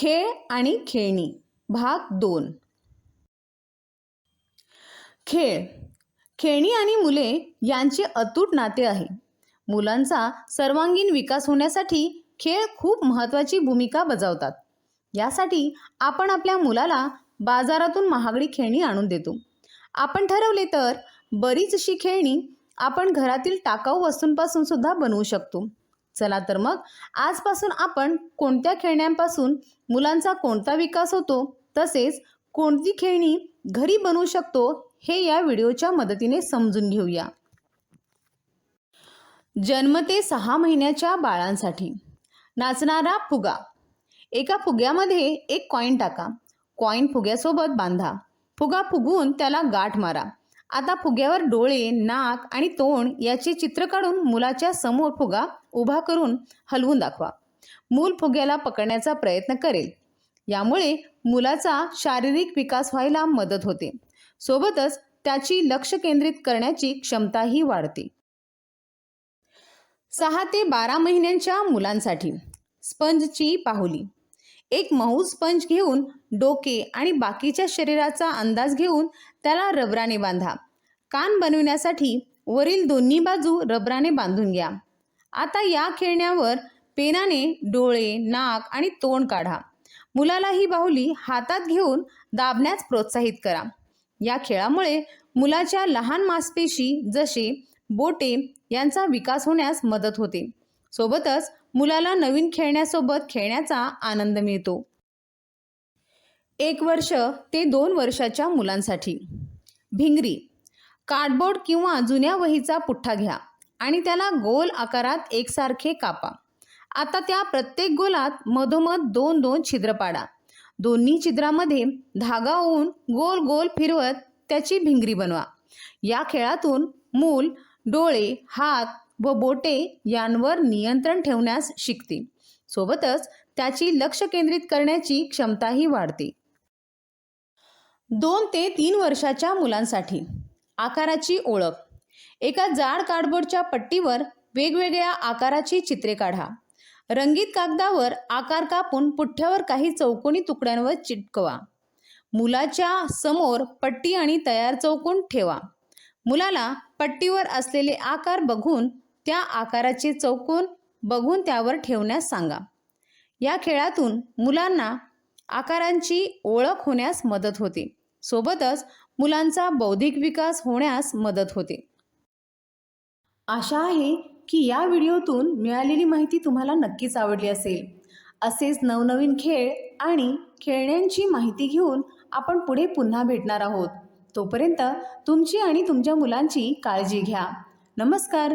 खेळ आणि खेळणी. भाग दोन. खेळ. खेळणी आणि मुले यांचे अतूट नाते आहे. मुलांचा सर्वांगीण विकास होण्यासाठी खेळ खूप महत्त्वाची भूमिका बजावतात. यासाठी आपण आपल्या मुलाला बाजारातून महागडी खेळणी आणून देतो. आपण ठरवले तर बरीचशी खेळणी आपण घरातील टाकाऊ वस्तूंपासून सुद्धा बनवू शकतो. चला तर मग. आजपासून आपण कोणत्या खेळण्यांपासून मुलांचा कोणता विकास होतो तसेच कोणती खेळणी घरी बनवू शकतो हे या व्हिडिओच्या मदतीने समजून घेऊया. जन्म ते सहा महिन्याच्या बाळांसाठी. नाचणारा फुगा. एका फुग्यामध्ये एक कॉईन टाका. कॉईन फुग्यासोबत बांधा. फुगा फुगवून त्याला गाठ मारा. आता फुग्यावर डोळे नाक आणि तोंड याचे चित्र काढून मुलाच्या समोर फुगा उभा करून हलवून दाखवा. मूल फुग्याला पकडण्याचा प्रयत्न करेल. यामुळे मुलाचा शारीरिक विकास व्हायला मदत होते. सोबतच त्याची लक्ष केंद्रित करण्याची क्षमताही वाढते. सहा ते बारा महिन्यांच्या मुलांसाठी स्पंजची पाहुली. एक मऊ स्पंज घेऊन डोके आणि बाकीच्या शरीराचा अंदाज घेऊन त्याला रबराने बांधा. कान बनविण्यासाठी वरील दोन्ही बाजू रबराने बांधून घ्या. आता या खेळण्यावर पेनाने डोळे नाक आणि तोंड काढा. मुलाला ही बाहुली हातात घेऊन दाबण्यास प्रोत्साहित करा. या खेळामुळे मुलाच्या लहान मांसपेशी जसे बोटे यांचा विकास होण्यास मदत होते. सोबतच मुलाला नवीन खेळण्यासोबत खेळण्याचा आनंद मिळतो. एक वर्ष ते दोन वर्षाच्या मुलांसाठी. भिंगरी कार्डबोर्ड किंवा जुन्या वहीचा पुठ्ठा घ्या आणि त्याला गोल आकारात एकसारखे कापा. आता त्या प्रत्येक गोलात मधोमध दोन दोन छिद्र पाडा. दोन्ही छिद्रामध्ये धागा होऊन गोल गोल फिरवत त्याची भिंगरी बनवा. या खेळातून मूल डोळे हात व बोटे यांवर नियंत्रण ठेवण्यास शिकते. सोबतच त्याची लक्ष केंद्रित करण्याची क्षमताही वाढते. दोन ते तीन वर्षाच्या मुलांसाठी आकाराची ओळख. एका जाड कार्डबोर्डच्या पट्टीवर वेगवेगळ्या आकाराची चित्रे काढा. रंगीत कागदावर आकार कापून पुठ्ठ्यावर काही चौकोनी तुकड्यांवर चिटकवा. मुलाच्या समोर पट्टी आणि तयार चौकोन ठेवा. मुलाला पट्टीवर असलेले आकार बघून त्या आकाराचे चौकोन बघून त्यावर ठेवण्यास सांगा. या खेळातून मुलांना आकारांची ओळख होण्यास मदत होते. सोबतच मुलांचा बौद्धिक विकास होण्यास मदत होते. आशा आहे की या व्हिडिओतून मिळालेली माहिती तुम्हाला नक्कीच आवडली असेल. असेच नवनवीन खेळ आणि खेळण्यांची माहिती घेऊन आपण पुढे पुन्हा भेटणार आहोत. तोपर्यंत तुमची आणि तुमच्या मुलांची काळजी घ्या. नमस्कार!